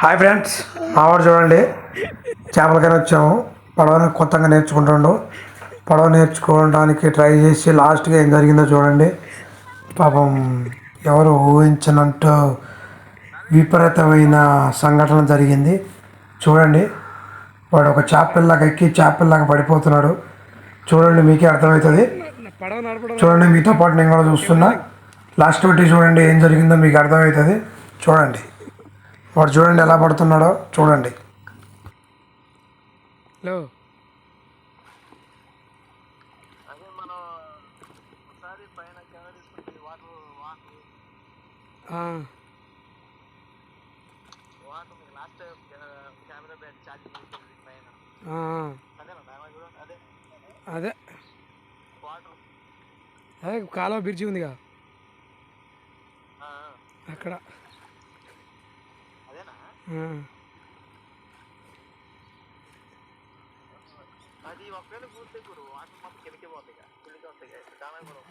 Hi friends మావాడు చూడండి. చేపలకైనా వచ్చాము. పడవని కొత్తగా నేర్చుకుంటుండు. పడవ నేర్చుకోవడానికి ట్రై చేసి లాస్ట్గా ఏం జరిగిందో చూడండి. పాపం ఎవరు ఊహించినట్టు విపరీతమైన సంఘటన జరిగింది. చూడండి. వాడు ఒక చేపల్లాగా ఎక్కి చేపల్లాగా పడిపోతున్నాడు. చూడండి మీకే అర్థమవుతుంది. చూడండి మీతో పాటు నేను కూడా చూస్తున్నా. లాస్ట్ పెట్టి చూడండి ఏం జరిగిందో మీకు అర్థమవుతుంది. చూడండి. వాడు చూడండి ఎలా పడుతున్నాడో చూడండి. హలో. అదే మనం ఒకసారి పైన కెమెరా వాటర్ వాటర్ వాటర్ మీకు లాస్ట్ టైం పైన అదే. అదే వాటర్ అదే కాలువ బ్రిడ్జి ఉందిగా. అక్కడ. అది ఒకవేళ పూర్తి గురు. వాటర్ మొత్తం కిందకి పోతాయి కిందకి వస్తాయి డ్రామా కూడా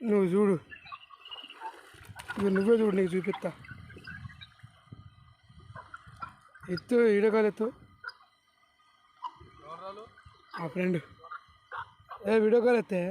నువ్వు చూడు. నువ్వే చూడు నీకు చూపిస్తా. ఎత్తు ఈడకాలు ఎత్తు. ఆ ఫ్రెండ్. ఏ వీడియో కాల్ ఎత్తే.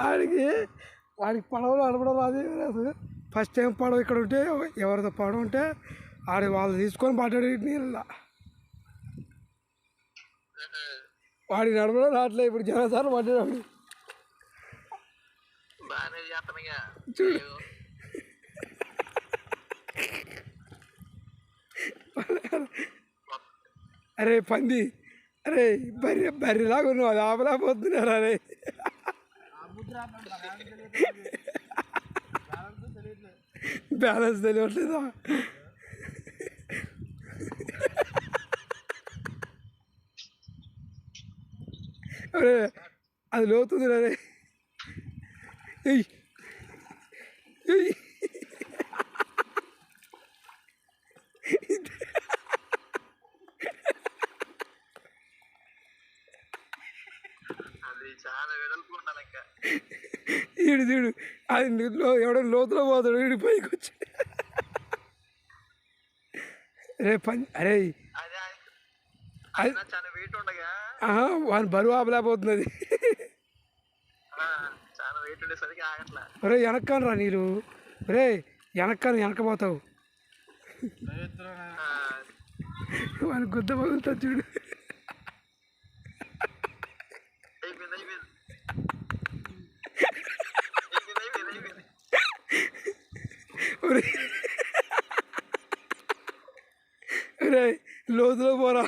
వాడికి వాడికి పడవలు నడపడం రాదు రాదు ఫస్ట్ టైం పడవ ఇక్కడ ఉంటే ఎవరితో పడవ ఉంటే ఆడి వాళ్ళు తీసుకొని పడ్డాడు నీళ్ళ. వాడికి నడపడం రావట్లే ఇప్పుడు జనసార్లు పడ్డాడు. వాడు. చేస్తానుగా అరే పంది అరే బర్రె బర్రెలాగా నువ్వు అది ఆపలేకపోతున్నారు అరే బ్యాలెన్స్ తెలియట్లేదా అరే అది లోతుంది అరే ఎయ్ ఎయ్ ఈడు చూడు అది ఎవడో లోతులో పోతాడు వీడి పైకి వచ్చి. రే పని అరే వాని బరువు ఆపలేకపోతున్నది. ఆ, చాలా వెయిట్ ఉండేసరికి ఆగట్లా. ఒరే వెనక్కాను రా నీళ్ళు. ఒరే వెనక్కాను వెనకపోతావు వాని గుద్ద పగులుతుంది చూడు. ఒరే లోతులో పోరా.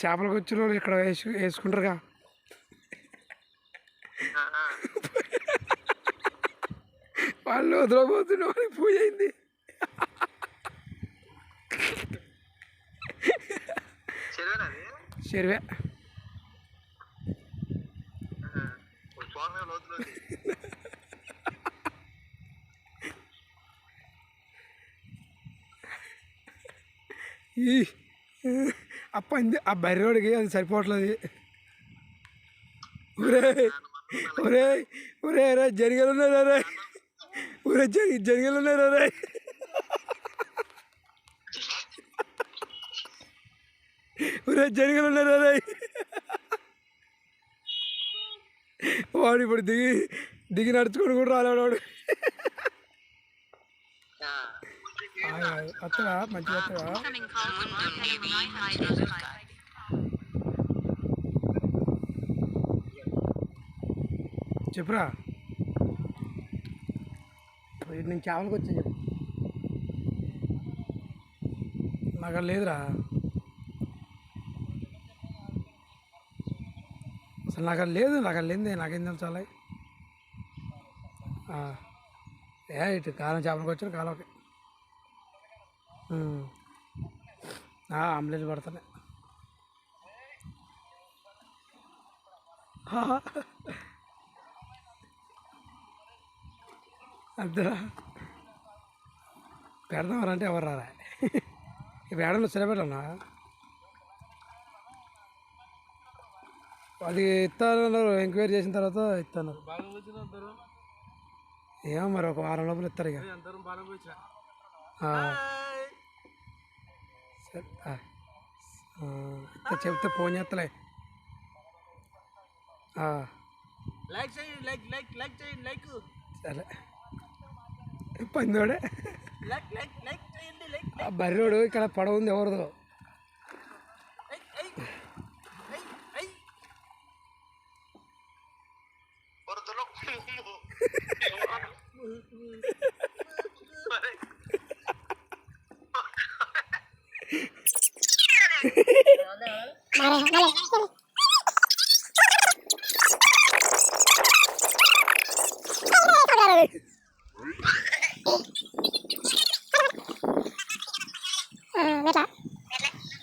చేపలకు వచ్చిన వాళ్ళు ఇక్కడ వేసు వేసుకుంటారుగా. వాళ్ళు లోతులో పోతున్న వాళ్ళకి పూజ అయింది. చెరువే. ఈ ఆ ఆ బర్రోడికి అది సరిపోవట్లేదు. ఒరే ఒరే ఒరే రే జరిగలున్నారా రే. ఒరే జరి జరిగలు ఉన్నారు రే. ఒరే జరిగలు ఉన్నారు వాడు ఇప్పుడు దిగి దిగి నడుచుకొని కూడా రాలేడు వాడు. ఆ. అత్తగా మంచిగా అత్తగా చెప్పురా. నేను నుంచి చేపలకు వచ్చా చెప్పు. నాకు లేదురా. నాకు అది లేదు నాకు అది లేదే నాకేం తెలుసాలి ఏ ఇటు కాలం చేపలకు వచ్చారు కాలంకి ఉమ్. పడుతున్నాయి. అంతేరా పెడదామరంటే ఎవరు రారా? ఇప్పుడు ఏడన్నా సిలబెట్టన్నా అది ఇస్తానన్నారు ఎంక్వైరీ చేసిన తర్వాత ఇస్తాను ఏమో మరి ఒక వారం లోపల ఇస్తారు ఇక. సరే చెప్తే ఫోన్ చేస్తలే. ఆ, లైక్ చేయండి లైక్ లైక్ లైక్ చేయండి లైక్. సరే. పందోడే లైక్ లైక్ లైక్ చేయండి లైక్ ఆ బర్రోడు ఇక్కడ పడవ ఉంది ఎవరిదో.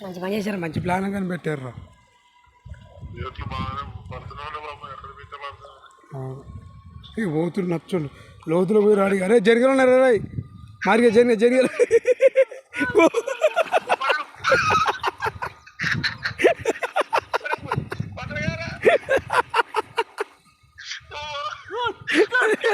మంచి పని చేశారు మంచి ప్లాన్ కానీ పెట్టారు ఇక పోతుడు నచ్చండు. లోతులో పోయి రాడు అరే జరిగలు ఉన్నారు రాయ్ మార్గే జరిగిన జరిగలు.